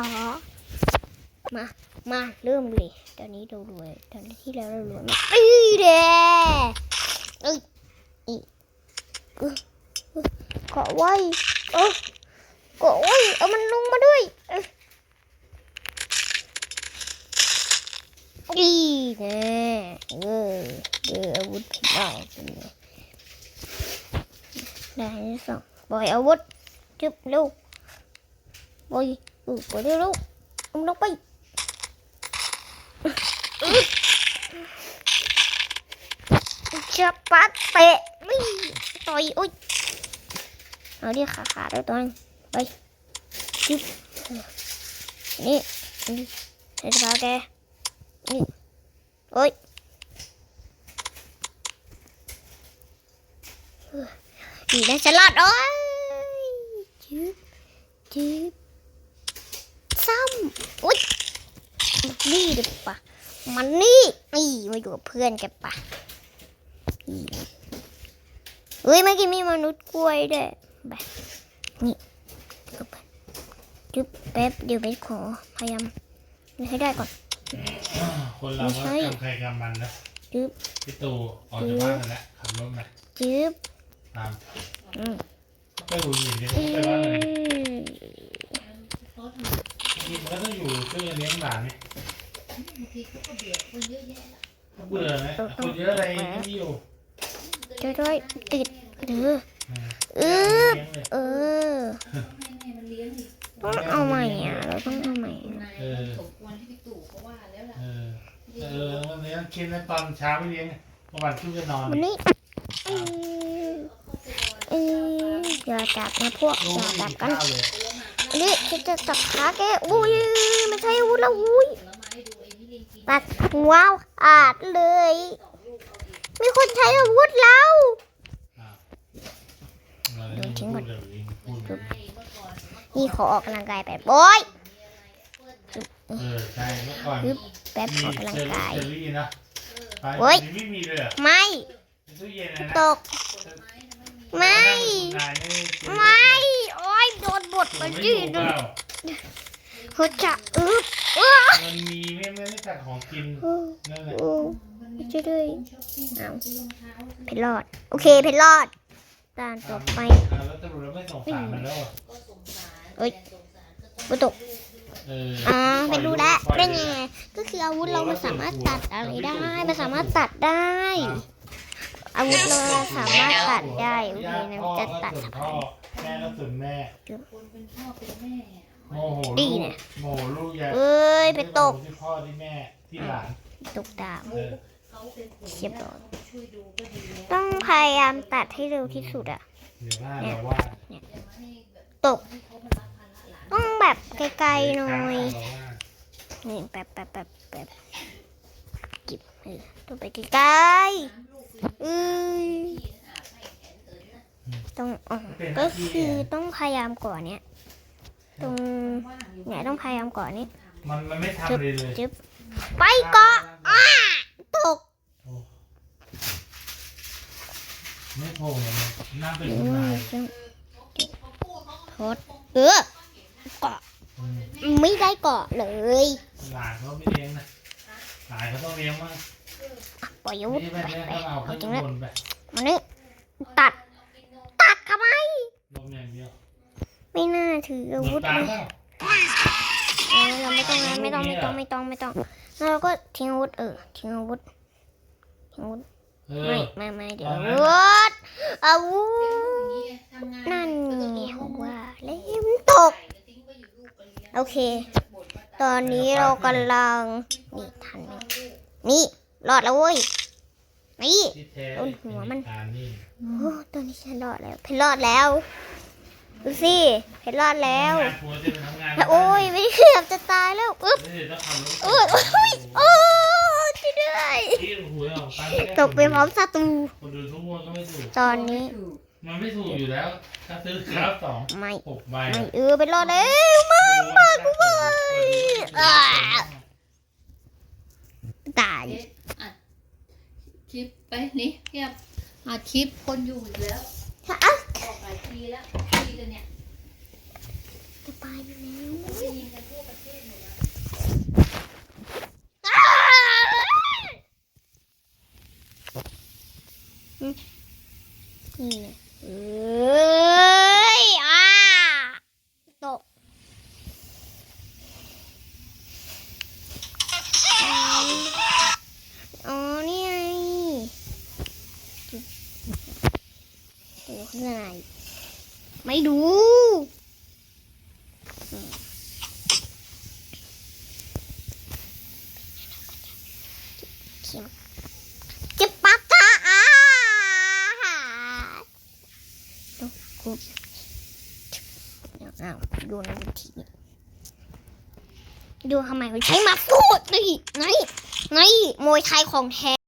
อมา มาเริ่มเลยตอนนี้เรารวยตอนที่แล้วเรารวยมาอีเด้เอ้ยอีเออเออเกาะไว้เออเกาะไว้เอามันลงมาด้วยอีแน่เออเอออาวุธเป็นไงได้ทั้งสองปล่อยอาวุธจุบลูกปล่อย เออปเร็วลูกเอามันลงไปจะปัดเตะไม่ต่อยอุ้ยเอาดิขาขาด้วยตัวนึงไปจึ๊บนี่นี่ใส่สปาแกนี่โอ้ยดีนะฉลาดโอ้ยจึ๊บจึ๊บ ซ้ำอุ้ยนี่ดิปะมันนี่นี่มาอยู่กับเพื่อนกันปะเฮ้ยเมื่อกี้มีมนุษย์กล้วยด้วยแบบนี่จุ๊บจุ๊บแป๊บเดี๋ยวไปขอพยายามนี่ให้ได้ก่อนคนเราก็กำใครกำมันนะจึ๊บพี่ตู่ออกจากบ้านมาแล้วขับรถมาจึ๊บตามอืมไปหุ่นหญิงเนี่ยอืไปบ้านเลย มนี่มันก็ต้องอยู่ช่วยเลี้ยงหลานนี่บางทีเขาก็เบื่อคนเยอะแยะละเบื่อไหมคนเยอะอะไรไม่อยู่ช่วยด้วยติดเด้อเอเออเลี้ยงเลยเออให้แม่มันเลี้ยงดิต้องเอาใหม่อะเราต้องเอาใหม่คุณนายสมควรที่พี่ตู่เขาว่าแล้วล่ะเออเออวันนี้กินแล้วตอนเช้าไม่เลี้ยงเมื่อวานขึ้นจะนอนวันนี้อืมอืมอย่าจับนะพวกลูอกย่าไม่จับกันมีข้าวเลยอั นนี้จะจะจับขาแกอุ้ยมันใช่อาวุธแล้วอุ้ยผลไม้ดูไอ้นี่เรียนกินตัดหัวอาดเลย มีคนใช้อาวุธแล้วเราได้ยินพูดเลยพูดเลยให้เมื่อก่อนนี่ขอออกกำลังกายแบบโอ้ยเออใช่เมื่อก่อนปึ๊บแป๊บมีออกกำลังเชอรี่กายเชอรี่นะไปโอ๊ยไม่มีเลยเหรอไม่ในตู้เย็นนะนะตก ไม่นายไม่ไม่โอ้ยโดนบดมัมานไม่ดิอยู่เปล่าเขาจะอึบอึบมันมีไม่ไม่ได้ตัดของกินอึบนั่นแหละอึบมันช่วยด้วยช้อปปิ้งเอาซื้อรองเท้าเพชรรอด โอเคเพชรรอดตานต่อไปอ่าแล้วตำรวจเราไม่สงสารมันแล้วอะก็สงสารเอ้ยแต่สงสารก็ไม่ตกเอออ๋อไปรู้แล้วเป็นไง ก็คืออาวุธเรามันสามารถตัดอะไรได้ มันสามารถตัดได้ อาวุธเราสามารถตัดได้โอเคนะจะตัดส่วนพ่อ แม่ก็ส่วนแม่คนเป็นพ่อเป็นแม่โมโหดีลูกเนี่ยโมโหลูกอย่าเอ้ยไปตกที่พ่อที่แม่ที่หลานตกดาว เออเขาเป็นผัวเรียบร้อยช่วยดูก็ดีแล้วต้องพยายามตัดให้เร็วที่สุดอะเดี๋ยวว่าเราว่าอย่ามาให้แบบตกให้เขามารับภาระหลานต้องแบบไกลๆหน่อยเราว่านี่แป๊บแป๊บแป๊บแป๊บจิบเออต้องไปไกลๆเอ้ย ต้องอ๋อก็คือต้องพยายามก่อนเนี้ยตรงเนี่ยต้องพยายามก่อนนี้มันมันไม่ทำเลยเลยจึ๊บไปเกาะอ้าตกไม่โผล่เลยนั่งเป็นอืคุณมนายจึ๊บโทษเออเกาะอืมไม่ได้เกาะเลยหลานเขาไม่เลี้ยงนะหลานเขาต้องเลี้ยงมั้งปล่อยอาวุไม่ธใช่ไปแบบนี้ไปเขาเอาเอาจริขึ้งนแล้วบนไปมานี่ตัดตัดทำไม ลมอย่างเดียว ไม่น่าถืออาหมวุดธตาเลยเปล่าเออเราไม่ต้องนะไม่ต้องไม่ต้องไม่ต้องไม่ต้องแล้วเราก็ทิ้งอาวุธเออทิ้งอาวุธทิ้งอาวุธเอไม่อไม่ไม่เดี๋ยวเอาอานะวุธอาวุธทำงานนั่นไงผมว่าแล้วมันตก โอเค ตอนนี้เรากำลังนี่ทันไหมนี่รอดแล้วเว้ยนี่ที่แท้โดนหัวมันเป็การนี่โอ้ตอนนี้ฉันรอดแล้วเพชรรอดแล้ว ดูสิเพชรรอดแล้วทำงานผัวจะไปทำงานโอ้ยไม่เกือบจะตายแล้วอึ๊บไม่ได้ต้องทำรถเออโอ้ยโอ้ยช่วยด้วยที่หัวออกไปตกไปพร้อมศัตรูคนดูทุกคนก็ไม่ถูกตอนนี้ มันไม่ถูกอยู่แล้ว ถ้าซื้อครับสองไม่หกใบไม่เออไปรอดแล้วมากมากกูไม่อ่าตายคลิปไปนี่เทียบหาคลิปคนอยู่อีกแล้วอะออกหลายทีแล้ว ทีกันเนี่ยตตายไปแล้วได้ยินกันทั่วประเทศหมดแล้วอ้าวนี่ไงเอ้ยอ่าตกอ๋อนี่ไงโอ้ข้างใน ไม่ดู จะปักตาอาดูกูเอาดูในวิธีดูทำไมใช้มาสูดนี่ไงไงมวยไทยของแท้